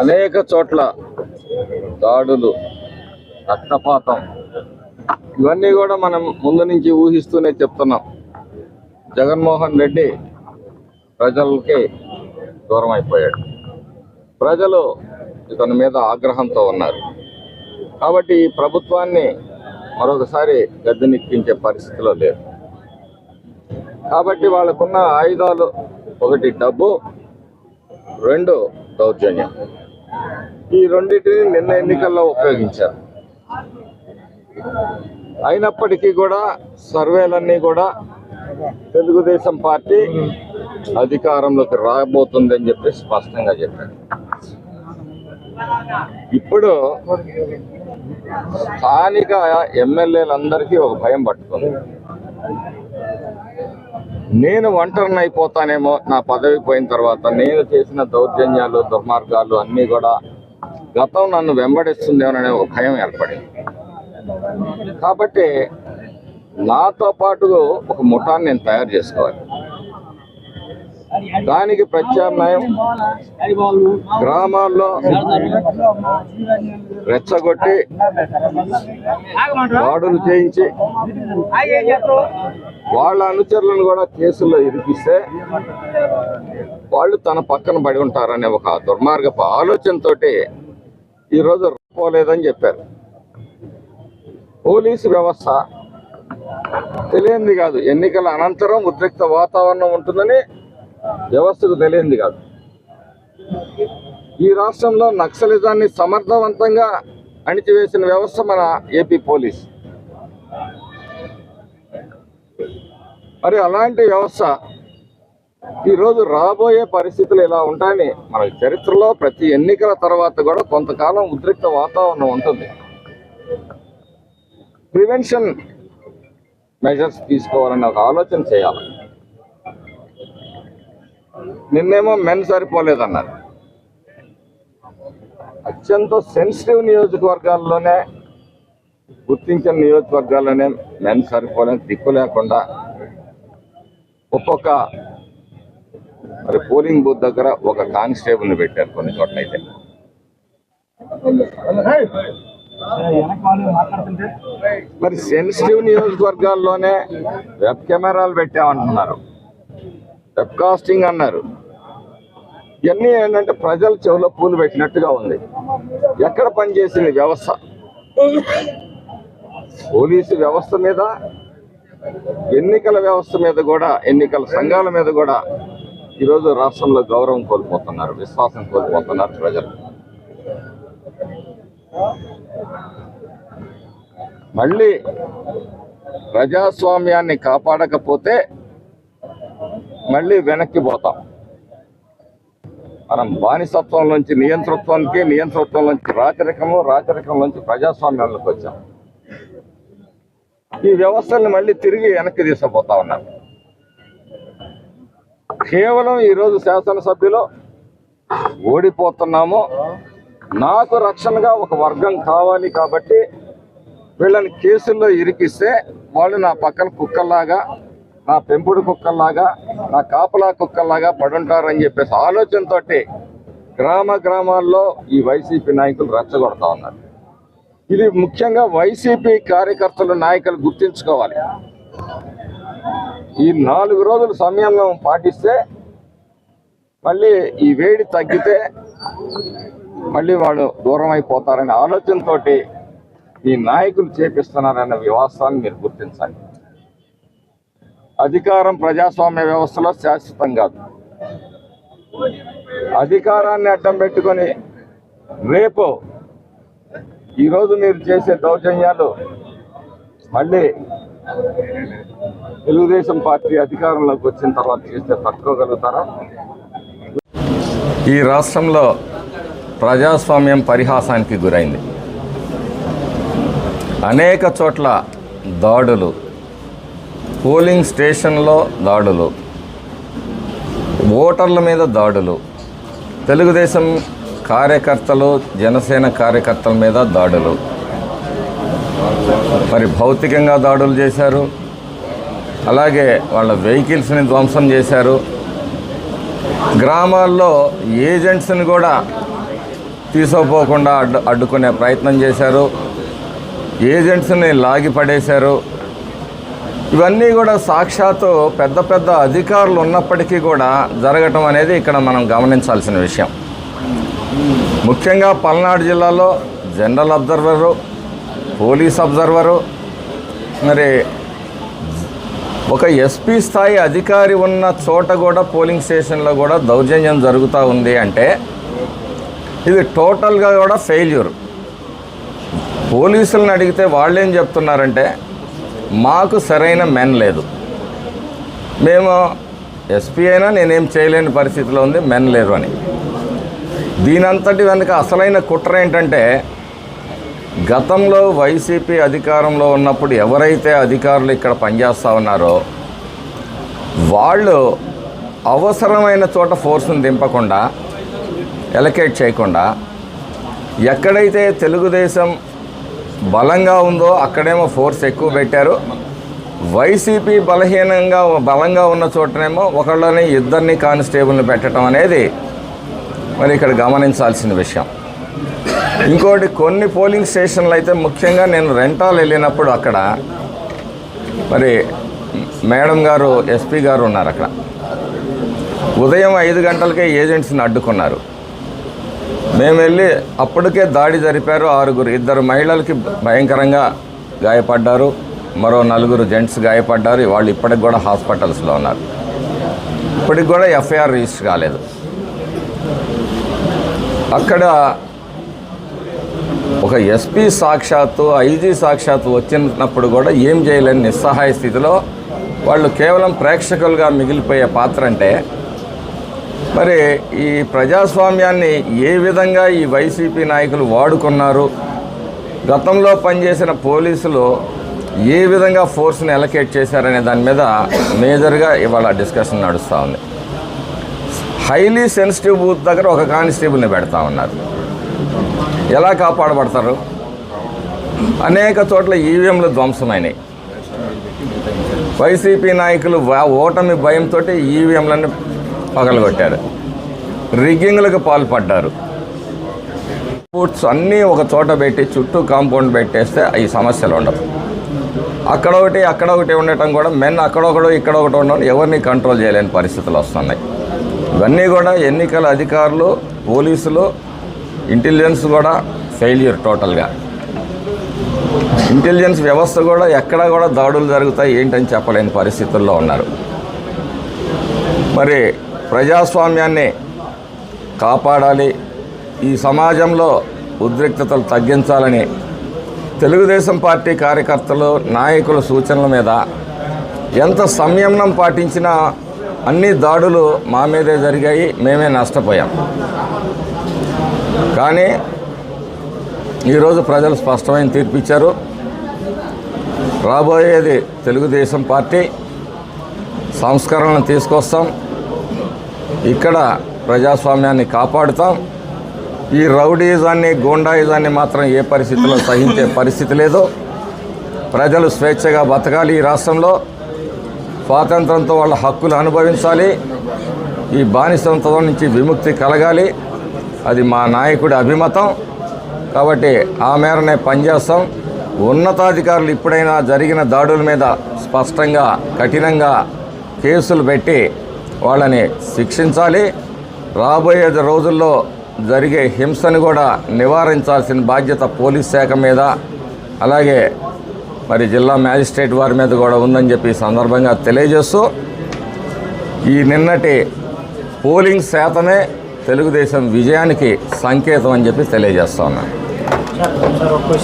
అనేక చోట్ల దాడులు రక్తపాతం. ఇవన్నీ కూడా మనం ముందు నుంచి ఊహిస్తూనే చెప్తున్నాం. జగన్మోహన్ రెడ్డి ప్రజలకి దూరం అయిపోయాడు ప్రజలు ఇతని మీద ఆగ్రహంతో ఉన్నారు. కాబట్టి ఈ ప్రభుత్వాన్ని మరొకసారి గద్దెనెక్కించే పరిస్థితిలో లేదు కాబట్టి వాళ్ళకున్న ఆయుధాలు ఒకటి డబ్బు రెండు దౌర్జన్యం. ఈ రెండింటిని నిన్న ఎన్నికల్లో ఉపయోగించారు. అయినప్పటికీ కూడా సర్వేలన్నీ కూడా తెలుగుదేశం పార్టీ అధికారంలోకి రాబోతుందని చెప్పి స్పష్టంగా చెప్పారు. ఇప్పుడు స్థానిక ఎమ్మెల్యేలందరికీ ఒక భయం పట్టుకుంది. నేను ఒంటరిని అయిపోతానేమో నా పదవి పోయిన తర్వాత నేను చేసిన దౌర్జన్యాలు దుర్మార్గాలు అన్నీ కూడా గతం నన్ను వెంబడిస్తుందేమోననే ఒక భయం ఏర్పడింది. కాబట్టి నాతో పాటు ఒక ముఠాన్ని నేను తయారు చేసుకోవాలి. దానికి ప్రత్యామ్నాయం గ్రామాల్లో రెచ్చగొట్టి దాడులు చేయించి వాళ్ళ అనుచరులను కూడా కేసుల్లో ఇరికిస్తే వాళ్ళు తన పక్కన పడి ఉంటారనే ఒక దుర్మార్గపు ఆలోచనతోటి ఈరోజు పోలేదని చెప్పారు. పోలీసు వ్యవస్థ తెలియంది కాదు. ఎన్నికల అనంతరం ఉద్రిక్త వాతావరణం ఉంటుందని వ్యవస్థకు తెలియంది కాదు. ఈ రాష్ట్రంలో నక్సలిజాన్ని సమర్థవంతంగా అణిచివేసిన వ్యవస్థ మన ఏపీ పోలీస్. మరి అలాంటి వ్యవస్థ ఈరోజు రాబోయే పరిస్థితులు ఇలా ఉంటాయని మన చరిత్రలో ప్రతి ఎన్నికల తర్వాత కూడా కొంతకాలం ఉద్రిక్త వాతావరణం ఉంటుంది. ప్రివెన్షన్ మెజర్స్ తీసుకోవాలని ఒక ఆలోచన చేయాలి. నిన్నేమో మెన్ సరిపోలేదన్నారు. అత్యంత సెన్సిటివ్ నియోజకవర్గాల్లోనే గుర్తించిన నియోజకవర్గాల్లోనే మెన్ సరిపోలేని దిక్కు లేకుండా ఒక్కొక్క మరి పోలింగ్ బూత్ దగ్గర ఒక కానిస్టేబుల్ని పెట్టారు కొన్ని చోట్ల అయితే. మరి సెన్సిటివ్ నియోజకవర్గాల్లోనే వెబ్ కెమెరాలు పెట్టామంటున్నారు. వెబ్ కాస్టింగ్ అన్నారు. ఇవన్నీ ఏంటంటే ప్రజల చెవిలో పూలు పెట్టినట్టుగా ఉంది. ఎక్కడ పనిచేసింది వ్యవస్థ? పోలీసు వ్యవస్థ మీద ఎన్నికల వ్యవస్థ మీద కూడా ఎన్నికల సంఘాల మీద కూడా ఈరోజు రాష్ట్రంలో గౌరవం కోల్పోతున్నారు విశ్వాసం కోల్పోతున్నారు ప్రజలు. మళ్ళీ ప్రజాస్వామ్యాన్ని కాపాడకపోతే మళ్ళీ వెనక్కి పోతాం. మనం బానిసత్వం నుంచి నియంతృత్వానికి నియంతృత్వం నుంచి రాచరికము రాచరికం నుంచి ప్రజాస్వామ్యంలోకి వచ్చాం. ఈ వ్యవస్థల్ని మళ్ళీ తిరిగి వెనక్కి తీసుకుపోతా ఉన్నారు కేవలం ఈరోజు శాసనసభ్యులు ఓడిపోతున్నాము. నాకు రక్షణగా ఒక వర్గం కావాలి కాబట్టి వీళ్ళని కేసుల్లో ఇరికిస్తే వాళ్ళు నా పక్కన కుక్కల్లాగా నా పెంపుడు కుక్కల్లాగా నా కాపలా కుక్కల్లాగా పడుంటారని చెప్పేసి ఆలోచనతో గ్రామ గ్రామాల్లో ఈ వైసీపీ నాయకులు రెచ్చగొడతా ఉన్నారు. ఇది ముఖ్యంగా వైసీపీ కార్యకర్తలు నాయకులు గుర్తించుకోవాలి. ఈ నాలుగు రోజులు సంయమనం పాటిస్తే మళ్ళీ ఈ వేడి తగ్గితే మళ్ళీ వాళ్ళు దూరం అయిపోతారనే ఆలోచనతో ఈ నాయకులు చేపిస్తున్నారనే వ్యవస్థను మీరు గుర్తించండి. అధికారం ప్రజాస్వామ్య వ్యవస్థలో శాశ్వతం కాదు. అధికారాన్ని అడ్డం పెట్టుకొని రేపు ఈరోజు మీరు చేసే దౌర్జన్యాలు మళ్ళీ తెలుగుదేశం పార్టీ అధికారంలోకి వచ్చిన తర్వాత చేస్తే తట్టుకోగలుగుతారా? ఈ రాష్ట్రంలో ప్రజాస్వామ్యం పరిహాసానికి గురైంది. అనేక చోట్ల దాడులు పోలింగ్ స్టేషన్లో దాడులు ఓటర్ల మీద దాడులు తెలుగుదేశం కార్యకర్తలు జనసేన కార్యకర్తల మీద దాడులు. మరి భౌతికంగా దాడులు చేశారు. అలాగే వాళ్ళ వెహికల్స్ని ధ్వంసం చేశారు. గ్రామాల్లో ఏజెంట్స్ని కూడా తీసుకోపోకుండా అడ్డు అడ్డుకునే ప్రయత్నం చేశారు. ఏజెంట్స్ని లాగి పడేశారు. ఇవన్నీ కూడా సాక్షాత్తు పెద్ద పెద్ద అధికారులు ఉన్నప్పటికీ కూడా జరగటం అనేది ఇక్కడ మనం గమనించాల్సిన విషయం. ముఖ్యంగా పల్నాడు జిల్లాలో జనరల్ అబ్జర్వరు పోలీస్ అబ్జర్వరు. మరి ఒక ఎస్పీ స్థాయి అధికారి ఉన్న చోట కూడా పోలింగ్ స్టేషన్లో కూడా దౌర్జన్యం జరుగుతూ ఉంది అంటే ఇది టోటల్గా కూడా ఫెయిల్యూర్. పోలీసులను అడిగితే వాళ్ళేం చెప్తున్నారంటే మాకు సరైన మెన్ లేదు. మేము ఎస్పీ అయినా నేనేం చేయలేని పరిస్థితిలో ఉంది మెన్ లేరు అని. దీనంతటి వెనుక అసలైన కుట్ర ఏంటంటే గతంలో వైసీపీ అధికారంలో ఉన్నప్పుడు ఎవరైతే అధికారులు ఇక్కడ పనిచేస్తూ ఉన్నారో వాళ్ళు అవసరమైన చోట ఫోర్స్ని దింపకుండా ఎలకేట్ చేయకుండా ఎక్కడైతే తెలుగుదేశం బలంగా ఉందో అక్కడేమో ఫోర్స్ ఎక్కువ పెట్టారు. వైసీపీ బలహీనంగా బలంగా ఉన్న చోటనేమో ఒకళ్ళని ఇద్దరిని కానిస్టేబుల్ని పెట్టడం అనేది మరి ఇక్కడ గమనించాల్సిన విషయం. ఇంకోటి కొన్ని పోలింగ్ స్టేషన్లు అయితే ముఖ్యంగా నేను రెంటాలు వెళ్ళినప్పుడు అక్కడ మరి మేడం గారు ఎస్పీ గారు ఉన్నారు అక్కడ. ఉదయం ఐదు గంటలకే ఏజెంట్స్ని అడ్డుకున్నారు. మేము వెళ్ళి అప్పటికే దాడి జరిపారు ఆరుగురు. ఇద్దరు మహిళలకి భయంకరంగా గాయపడ్డారు మరో నలుగురు జెంట్స్ గాయపడ్డారు. వాళ్ళు ఇప్పటికి కూడా హాస్పిటల్స్లో ఉన్నారు. ఇప్పటికి కూడా ఎఫ్ఐఆర్ రిజిస్టర్ కాలేదు. అక్కడ ఒక ఎస్పీ సాక్షాత్తు ఐజీ సాక్షాత్తు వచ్చినప్పుడు కూడా ఏం చేయలేని నిస్సహాయ స్థితిలో వాళ్ళు కేవలం ప్రేక్షకులుగా మిగిలిపోయే పాత్ర అంటే మరి ఈ ప్రజాస్వామ్యాన్ని ఏ విధంగా ఈ వైసీపీ నాయకులు వాడుకున్నారు? గతంలో పనిచేసిన పోలీసులు ఏ విధంగా ఫోర్స్ని ఎలకేట్ చేశారనే దాని మీద మేజర్గా ఇవాళ డిస్కషన్ నడుస్తూ ఉంది. హైలీ సెన్సిటివ్ బూత్ దగ్గర ఒక కానిస్టేబుల్ని పెడతా ఉన్నారు. ఎలా కాపాడబడతారు? అనేక చోట్ల ఈవీఎంలు ధ్వంసమైనాయి. వైసీపీ నాయకులు ఓటమి భయంతో ఈవీఎంలను పగలగొట్టారు. రిగ్గింగ్లకు పాల్పడ్డారు. బూట్స్ అన్నీ ఒక చోట పెట్టి చుట్టూ కాంపౌండ్ పెట్టేస్తే ఈ సమస్యలు ఉండవు. అక్కడ ఒకటి అక్కడ ఒకటి ఉండటం కూడా మెన్ అక్కడొకడో ఇక్కడ ఒకటి ఉండడం ఎవరిని కంట్రోల్ చేయలేని పరిస్థితులు వస్తున్నాయి. ఇవన్నీ కూడా ఎన్నికల అధికారులు పోలీసులు ఇంటెలిజెన్స్ కూడా ఫెయిల్యూర్ టోటల్గా. ఇంటెలిజెన్స్ వ్యవస్థ కూడా ఎక్కడా కూడా దాడులు జరుగుతాయి ఏంటని చెప్పలేని పరిస్థితుల్లో ఉన్నారు. మరి ప్రజాస్వామ్యాన్ని కాపాడాలి ఈ సమాజంలో ఉద్రిక్తతలు తగ్గించాలని తెలుగుదేశం పార్టీ కార్యకర్తలు నాయకుల సూచనల మీద ఎంత సంయమనం పాటించినా అన్ని దాడులు మా మీదే జరిగాయి మేమే నష్టపోయాం. కానీ ఈరోజు ప్రజలు స్పష్టమైన తీర్పు ఇచ్చారు. రాబోయేది తెలుగుదేశం పార్టీ సంస్కరణలు తీసుకొస్తాం. ఇక్కడ ప్రజాస్వామ్యాన్ని కాపాడుతాం. ఈ రౌడీజాన్ని గూండాయిజాన్ని మాత్రం ఏ పరిస్థితిలో సహించే పరిస్థితి లేదు. ప్రజలు స్వేచ్ఛగా బతకాలి ఈ రాష్ట్రంలో. స్వాతంత్రంతో వాళ్ళ హక్కులు అనుభవించాలి. ఈ బానిసత్వం నుంచి విముక్తి కలగాలి. అది మా నాయకుడి అభిమతం. కాబట్టి ఆ మేరనే పనిచేస్తాం. ఉన్నతాధికారులు ఇప్పుడైనా జరిగిన దాడుల మీద స్పష్టంగా కఠినంగా కేసులు పెట్టి వాళ్ళని శిక్షించాలి. రాబోయే రోజుల్లో జరిగే హింసను కూడా నివారించాల్సిన బాధ్యత పోలీస్ శాఖ మీద అలాగే మరి జిల్లా మ్యాజిస్ట్రేట్ వారి మీద కూడా ఉందని చెప్పి సందర్భంగా తెలియజేస్తూ ఈ నిన్నటి పోలింగ్ శాతమే తెలుగుదేశం విజయానికి సంకేతం అని చెప్పి తెలియజేస్తా ఉన్నాను